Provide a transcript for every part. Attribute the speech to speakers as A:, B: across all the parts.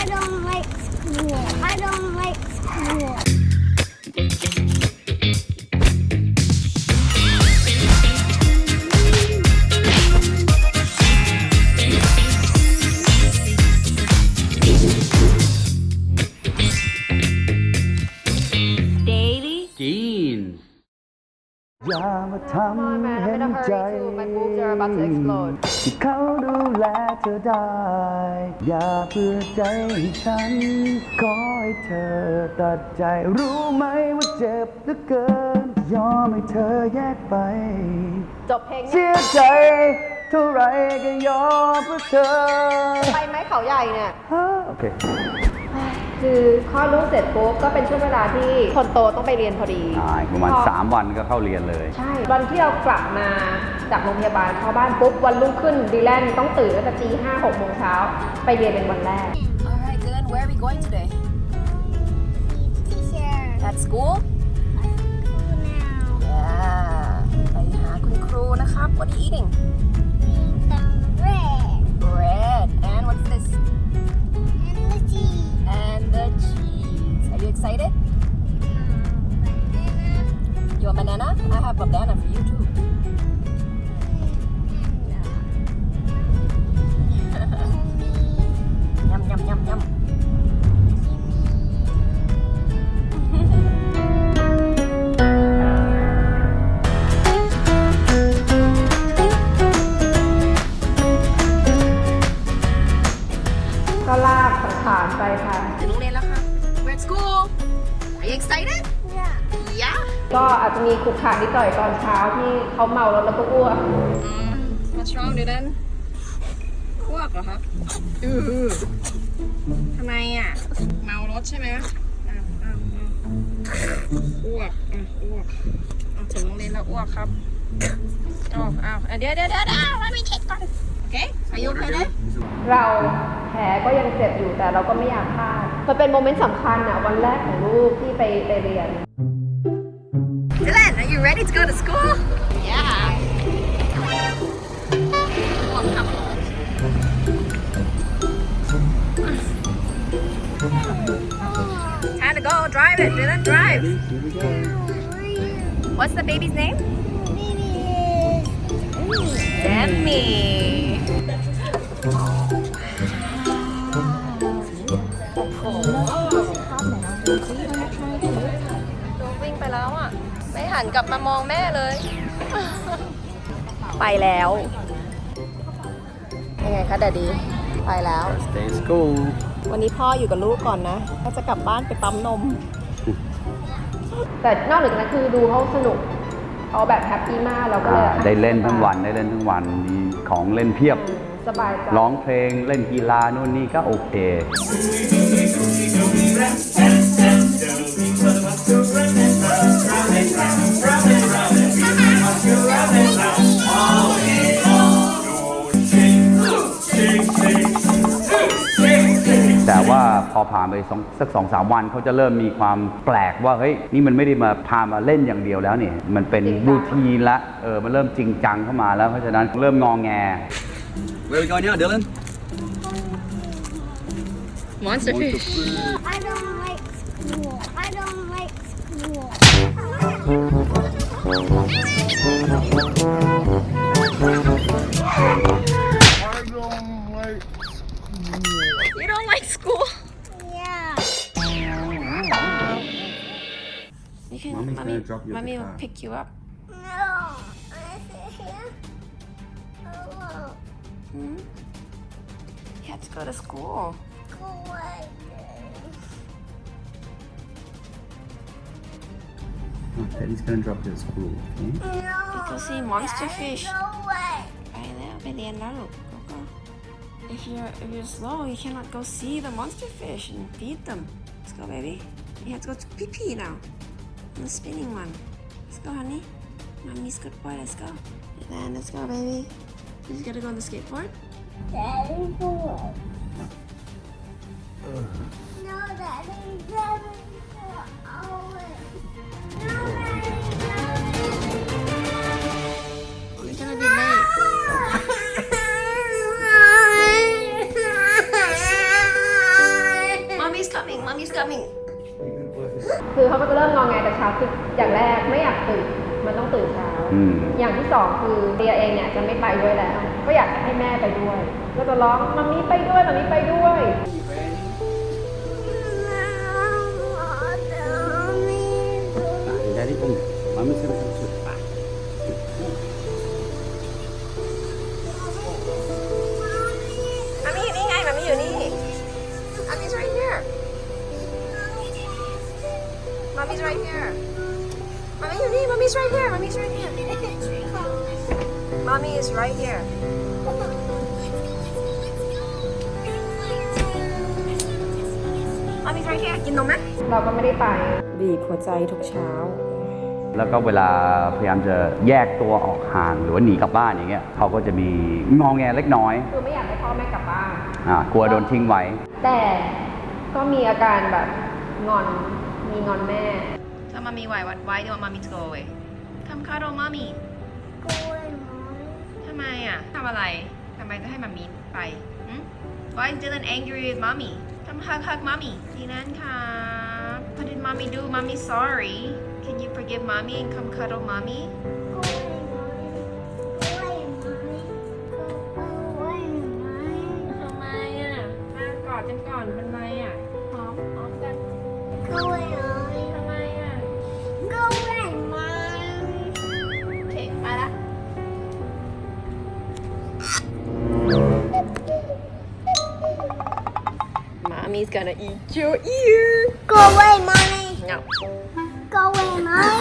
A: I don't like school. I don't like school.
B: ท
C: Come on, ำ man.
B: เห็
C: I'm
B: น
C: in a
B: ใจ
C: hurry too. My boobs are about to explode.
B: ที่เขาดูแลเธอได้ อย่าเพื่อใจให้ฉัน ขอให้เธอตัดใจรู้ไหมว่าเจ็บเหลือเกิน ยอมให้เธอแยกไป
C: จบเพลง
B: เสียใจ เท่าไรก็ยอมเพื่อเธอ
C: ไปไหมเขาใหญ่เนี่ย
B: ฮะโอเค
C: คือคลอดลูกเสร็จปุ๊บก็เป็นช่วงเวลาที่คนโตต้องไปเรียนพอดี
B: ใช่ประมาณ
C: พอ
B: 3 วันก็เข้าเรียนเลย
C: ใช่ วันที่เรากลับมาจากโรงพยาบาลเข้าบ้านปุ๊บวันรุ่งขึ้นดีแลนต้องตื่นตั้งแต่ตีห้าหกโมงเช้าไปเรียนเป็นวันแรก
D: Alright Dylan where are we going today
A: Teacher.
D: at school
A: School now.
D: yeah ไปหาคุณครูนะครับ what are you eating excited? Want banana? I have a banana for you too. Yum yum yum yum
C: มีขรุขระนิดหน่อยตอนเช้าที่เขาเมาแล้วแล้วก็อ้วก
D: What's wrong Dylan อ้วกเหรอครับอือทำไมอะ เมารถใช่ไหมอ้าวอ้าวอ้าวอ้วกอะอ้วกเอาถึงโรงเรียนแล้วอ้วกครับอ้าวอ้าวอะเดี๋ยวเดี๋ยวเดี๋ยวเดี๋ยว let me check ก่อน โอเคอายุเท่าไหร่
C: เราแผลก็ยังเจ็บอยู่แต่เราก็ไม่อยากพลาด มันเป็นโมเมนต์สำคัญอะวันแรกของลูกที่ไปไปเรียน
D: Dylan are ready to go to school? Yeah. Time to go drive it, Dylan, drive. What's the baby's name? Demi. หันกลับมามองแม่เลย ไปแล้ว ยังไงคะดดดี ไปแล้ว
B: Stay in school
D: วันนี้พ่ออยู่กับลูกก่อนนะก็จะกลับบ้านไปปั๊มนม
C: แต่นอกเหนือจากนั้นคือดูเขาสนุกเขาแบบแฮปปี้มากเราก็เลย
B: อ่าได้เล่นทั้งวันได้เล่นทั้งวันมีของเล่นเพียบ
C: อืมสบายใจ
B: ร้องเพลงเล่นกีฬานู่นนี่ก็โอเค แต่ว่าพอผ่านไปสองสักสองสามวันเขาจะเริ่มมีความแปลกว่าเฮ้ยนี่มันไม่ได้มาพามาเล่นอย่างเดียวแล้วเนี่ยมันเป็นรูทีนละเออมันเริ่มจริงจังเข้ามาแล้วเพราะฉะนั้นเริ่มงองแง
E: Where are we going now Dylan
D: Monster fish
A: I don't like school. I don't like school.
D: mommy,
E: gonna drop you
D: mommy will pick you up.
A: No, I sit here alone.
D: Hmm? You have to go to school.
A: Oh, school one
B: Daddy's gonna drop you at school, okay?
A: No.
D: You can see monster fish.
A: No way.
D: I there, by the end of. If you're if you're slow, you cannot go see the monster fish and feed them. Let's go, baby. You have to go to pee pee now the spinning one. Let's go honey. Mommy's good boy let's go. And then let's go baby. You just gotta go on the skateboard?
A: Daddy, boy. No, Daddy, Daddy.
C: คือเขาก็จะเริ่มงองแงแต่เช้าคืออย่างแรกไม่อยากตื่นมันต้องตื่นเช้า
B: อืม
C: อย่างที่สองคือเดียเองเนี่ยจะไม่ไปด้วยแล้ว ก็อยากให้แม่ไปด้วย ก็จะร้องมัมมี่ไปด้วยมัมมี่ไปด้วย
B: Daddy pun Mami sana sana sana.
D: Mommy's right here มามี่อยู่นี่ Mommy's right here Mommy's right here Mommy is right here Mommy's right here กินนมไหม
C: เราก็ไม่ได้ไป
D: บีบหัวใจทุกเช้า
B: แล้วก็เวลาพยายามจะแยกตัวออกห่างหรือว่าหนีกลับบ้านอย่างเงี้ยเขาก็จะมีงองแงเล็กน้อย
C: คือไม่อยากให้พ่อแม่กลับบ้าน
B: อ่ากลัวโดนทิ้งไว้
C: แต่ก็มีอาการแบบงอน มีงอนแม่
D: Tell mommy why. What, why do you want mommy to go away? Come cuddle mommy. ทำไมอะทำอะไรทำไมจะให้มัมมี่ไปหืม Why is Dylan angry with mommy? Come hug hug mommy. Dylan ครับ What did mommy do? Mommy sorry. Can you forgive mommy and come cuddle mommy? Mommy's gonna eat your ear.
A: Go away, mommy.
D: No.
A: Go away, mommy.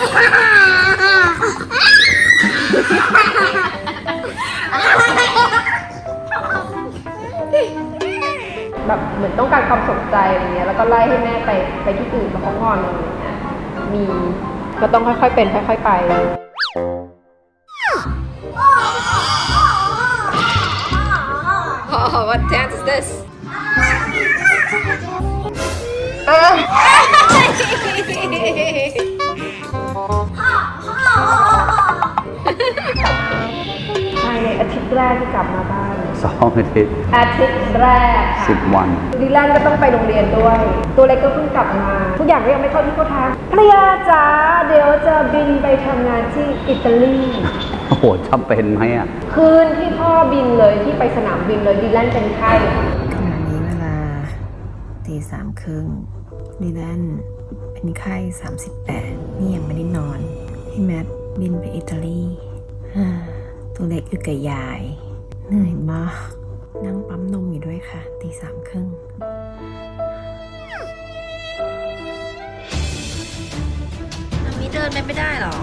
C: แบบเหมือนต้องการความสนใจอะไรเงี้ย แล้วก็ไล่ให้แม่ไปไปที่อื่นแล้วเขางอนอะไรเงี้ย มีก็ต้องค่อยๆเป็นค่อยๆไป
D: Oh, what dance is this?
C: ภายในอาทิตย์แรกที่กลับมาบ้าน
B: สองอาทิตย์
C: อาทิตย์แรกค่ะ
B: สิบวัน
C: ดิแลนก็ต้องไปโรงเรียนด้วย ตัวเล็กก็เพิ่งกลับมา ทุกอย่างก็ยังไม่เข้าที่เข้าทางภรรยาจ๋าเดี๋ยวจะบินไปทำงานที่อิตาลี
B: โอ้โหจำเป็นไหมอะ
C: คืนที่พ่อบินเลยที่ไปสนามบินเลยดิแลนเป็นไข้
F: ขณะนี้เวลาตีสามครึ่ง ดิแลนเป็นไข้ 38 นี่ยังไม่ได้นอนให้แมทบินไปอิตาลีตัวเล็กอยู่กับยาย เหนื่อยมาก นั่งปั๊มนมอยู่ด้วยค่ะ ตีสามครึ่ง
D: มันมีเดินไปไม่ได้หรอ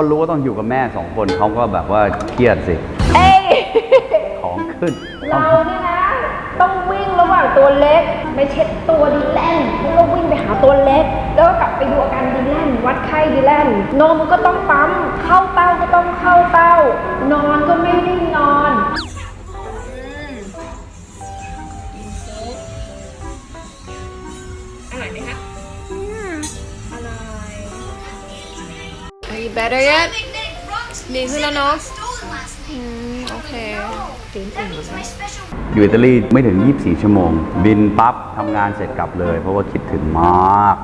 B: เมื่อเขารู้ว่าต้องอยู่กับแม่สองคนเขาก็แบบว่าเครียดสิ
C: เอ้ย
B: ของขึ้น
C: เราเนี่ยนะ ต้องวิ่งระหว่างตัวเล็ก ไปเช็ดตัวดีแลนแล้วก็วิ่งไปหาตัวเล็ก แล้วก็กลับไปดูอาการดีแลนวัดไข้ดีแลนนมก็ต้องปั๊มเข้าเต้าก็ต้องเข้าเต้า นอนก็ไม่ได้นอน
D: better yet ดีขึ้นแล้วเนาะอืมโอเค
B: อยู่อิตาลีไม่ถึง 24 ชั่วโมง บินปั๊บทำงานเสร็จกลับเลย เพราะว่าคิดถึงมาก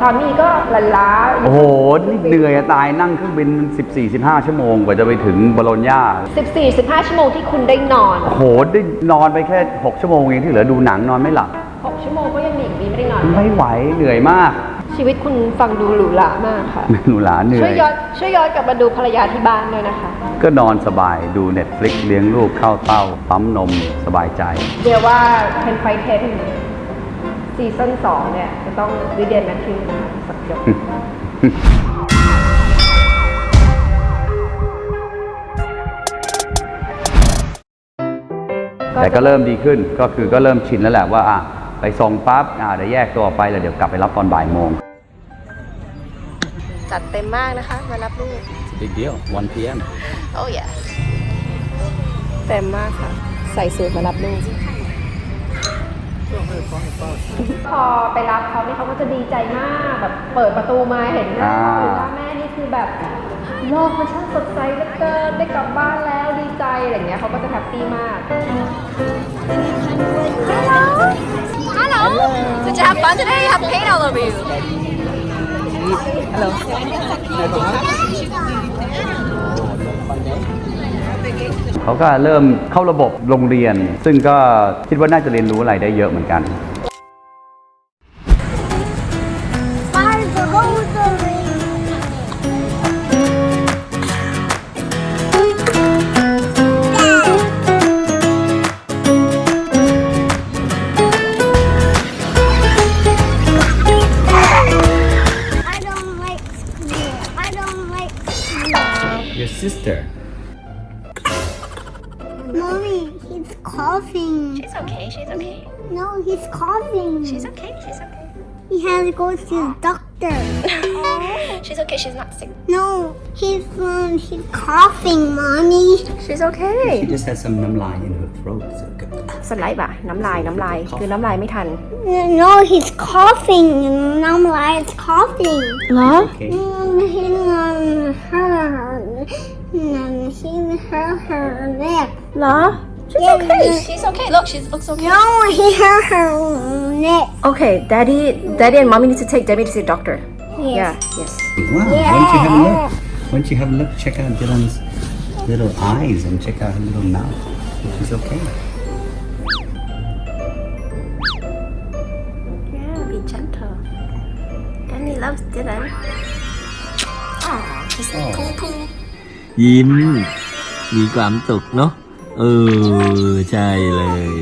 C: สามีก็ลันล้า
B: โอ้โห นี่เหนื่อยจะตายนั่งเครื่องบิน 14-15 ชั่วโมง กว่าจะไปถึงบโลญญา
C: 14 15 ชั่วโมงที่คุณได้นอน
B: โอ้โห ได้นอนไปแค่ 6 ชั่วโมงเองที่เหลือดูหนังนอนไม่หลับ
C: 6 ชั่วโมงก็ยังมีอีกดีไม่ได้นอน
B: ไม่ไหวเหนื่อยมาก
C: ชีวิตคุณฟังดูหรูหรามากค่ะ
B: หนูหลานเหนื่
C: ช่
B: อ
C: วย
B: ย
C: ย้อนช่วยย้อนกลับมาดูภรรยาที่บ้านด้วยนะคะ
B: ก็นอนสบายดู Netflix เลี้ยงลูกเข้าเต้าปั๊มนมสบายใจ
C: เดี๋ยวว่าเทนไฟเทนซีซั่นสองเนี่ย จะต้องวิเดียนแมทธิวนะคะสักยก
B: แต่ก็เริ่มดีขึ้นก็คือก็เริ่มชินแล้วแหละว่าอะไปส่งปั๊บอะเดี๋ยวแยกตัวออกไปแล้วเดี๋ยวกลับไปรับตอนบ่ายโมง
D: จัดเต็มมากนะคะ มารับลูก
B: 11
E: big deal 1 p.m.
D: โอ้ยเต็มมากค่ะ ใส่สูตรมารับลูก
C: พอไปรับเขาเนี่ยเขาก็จะดีใจมากแบบเปิดประตูมาเห็นหน้า
B: อ่า
C: หรือว่าแม่นี่คือแบบโลกมันช่างสดใสเหลือเกินได้กลับบ้านแล้วดีใจอะไรอย่างเงี้ยเขาก็จะแฮปปี้มาก
D: Hello Did you have fun today? You have paint all over you
B: เขาก็เริ่มเข้าระบบโรงเรียน ซึ่งก็คิดว่าน่าจะเรียนรู้อะไรได้เยอะเหมือนกัน
A: school.
E: Your sister.
A: Mommy, he's coughing.
D: She's okay, she's okay
A: No, he's coughing.
D: She's okay, she's okay
A: He has to go to the doctor.
D: She's okay, she's not sick
A: No, he's um, he's coughing, mommy.
D: She's okay
E: She just has some numline in her throat. So good.
C: สไลด์ป่ะ น้ำลาย น้ำลาย คือน้ำลายไม่ทัน
A: No, he's coughing. I'm like coughing.
C: เหรอ
E: Okay.
A: Um, he's um, no, she hurt her neck.
C: No?
A: She's okay. No.
D: She's okay. Look, she looks okay.
A: No, he hurt her neck.
C: Okay, daddy, daddy and mommy need to take Debbie to see the doctor.
A: Yes.
C: Yeah, yes.
E: Wow, yeah. why don't you have a look? Why don't you have a look? Check out Dylan's little eyes and check out her little mouth. She's okay.
C: Yeah, be gentle. Danny loves Dylan.
D: Ah,
E: oh, he's like
D: poo poo.
G: ยิ้ม มีความสุขเนาะเออ ใช่เลย